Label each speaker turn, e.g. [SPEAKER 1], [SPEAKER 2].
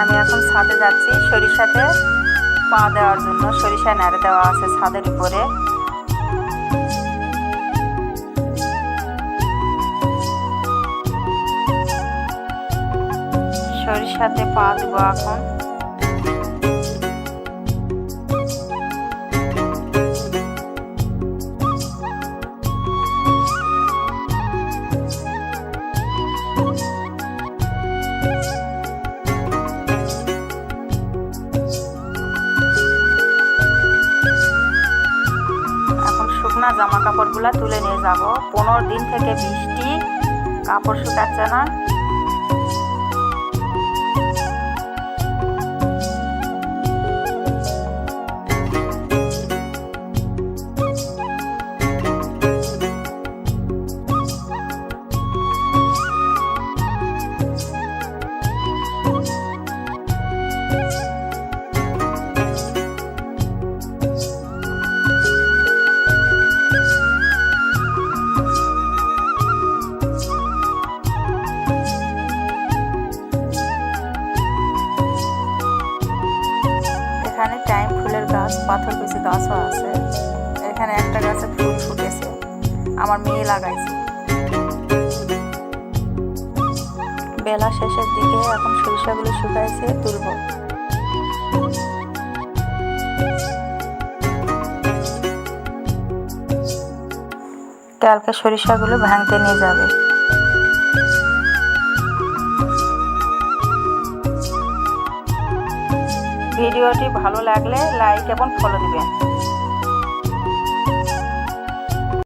[SPEAKER 1] আমি এখন ছাদে যাচ্ছি। সরিষাতে পা দেওয়ার জন্য সরিষা নাড়ে দেওয়া আছে ছাদের উপরে। সরিষাতে পা দেবো এখন। শুকনা জামা কাপড়গুলো তুলে নিয়ে যাব। পনেরো দিন থেকে বৃষ্টি কাপড় শুকাচ্ছে না। পাথর বেশি গাছও আছে। এখানে একটা গাছে ফুল ফুটেছে। আমার মেয়ে লাগাইছে। বেলা শেষের দিকে এখন সরিষাগুলো শুকাইছে, তুলব। কালকে সরিষাগুলো ভাঙতে নিয়ে যাবে। ভিডিওটি ভালো লাগলে লাইক এবং ফলো দিবেন।